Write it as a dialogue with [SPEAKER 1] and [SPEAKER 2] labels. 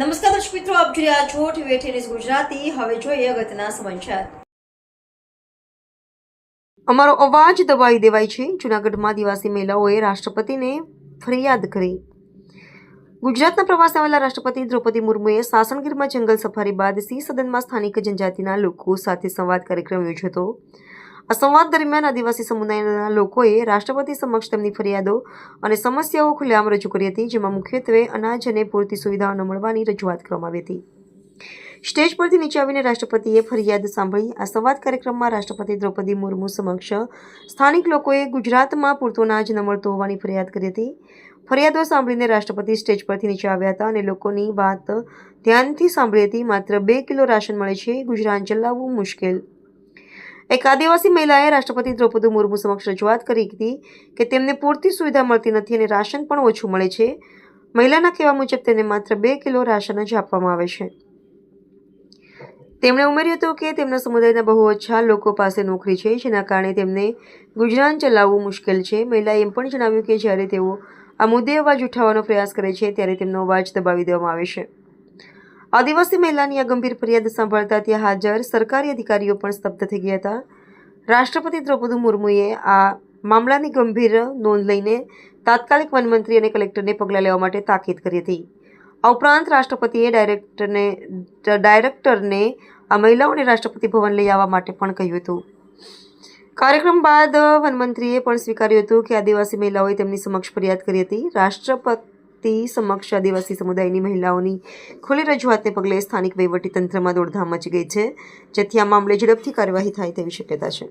[SPEAKER 1] નમસ્કાર દર્શક મિત્રો, આપ જોઈ રહ્યા છો ટીવી ગુજરાતી. હવે જોઈએ અગત્યના સમાચાર. અમારો અવાજ દબાવી દેવાય છે. જૂનાગઢમાં આદિવાસી મહિલાઓએ રાષ્ટ્રપતિને ફરિયાદ કરી. ગુજરાતના પ્રવાસે આવેલા રાષ્ટ્રપતિ દ્રૌપદી મુર્મુએ સાસણગીરમાં જંગલ સફારી બાદ સિંહ સદનમાં સ્થાનિક જનજાતિના લોકો સાથે સંવાદ કાર્યક્રમ યોજ્યો હતો. આ સંવાદ દરમિયાન આદિવાસી સમુદાયના લોકોએ રાષ્ટ્રપતિ સમક્ષ તેમની ફરિયાદો અને સમસ્યાઓ ખુલ્લેઆમ રજૂ કરી હતી, જેમાં મુખ્યત્વે અનાજ અને પૂરતી સુવિધાઓ ન મળવાની રજૂઆત કરવામાં આવી હતી. સ્ટેજ પરથી નીચે આવીને રાષ્ટ્રપતિએ ફરિયાદ સાંભળી. આ સંવાદ કાર્યક્રમમાં રાષ્ટ્રપતિ દ્રૌપદી મુર્મુ સમક્ષ સ્થાનિક લોકોએ ગુજરાતમાં પૂરતું અનાજ ન મળતું હોવાની ફરિયાદ કરી હતી. ફરિયાદો સાંભળીને રાષ્ટ્રપતિ સ્ટેજ પરથી નીચે આવ્યા હતા અને લોકોની વાત ધ્યાનથી સાંભળી હતી. માત્ર બે કિલો રાશન મળે છે. ગુજરાન ચલાવવું મુશ્કેલ એક આદિવાસી મહિલાએ રાષ્ટ્રપતિ દ્રૌપદી મુર્મુ સમક્ષ રજૂઆત કરી હતી કે તેમને પૂરતી સુવિધા મળતી નથી અને રાશન પણ ઓછું મળે છે. મહિલાના કહેવા મુજબ તેને માત્ર બે કિલો રાશન જ આપવામાં આવે છે. તેમણે ઉમેર્યું હતું કે તેમના સમુદાયના બહુ ઓછા લોકો પાસે નોકરી છે, જેના કારણે તેમને ગુજરાન ચલાવવું મુશ્કેલ છે. મહિલાએ એમ પણ જણાવ્યું કે જ્યારે તેઓ આ મુદ્દે અવાજ ઉઠાવવાનો પ્રયાસ કરે છે, ત્યારે તેમનો અવાજ દબાવી દેવામાં આવે છે. આદિવાસી મહિલાની આ ગંભીર ફરિયાદ સાંભળતા ત્યાં હાજર સરકારી અધિકારીઓ પણ સ્તબ્ધ થઈ ગયા હતા. રાષ્ટ્રપતિ દ્રૌપદી મુર્મુએ આ મામલાની ગંભીર નોંધ લઈને તાત્કાલિક વનમંત્રી અને કલેક્ટરને પગલાં લેવા માટે તાકીદ કરી હતી. આ ઉપરાંત રાષ્ટ્રપતિએ ડાયરેક્ટરને ડાયરેક્ટરને આ મહિલાઓને રાષ્ટ્રપતિ ભવન લઈ આવવા માટે પણ કહ્યું હતું. કાર્યક્રમ બાદ વનમંત્રીએ પણ સ્વીકાર્યું હતું કે આદિવાસી મહિલાઓએ તેમની સમક્ષ ફરિયાદ કરી હતી. રાષ્ટ્રપતિ સમક્ષ આદિવાસી સમુદાયની મહિલાઓની ખુલ્લી રજૂઆતને પગલે સ્થાનિક વહીવટીતંત્રમાં દોડધામ મચી ગઈ છે, જેથી આ મામલે ઝડપથી કાર્યવાહી થાય તેવી શક્યતા છે.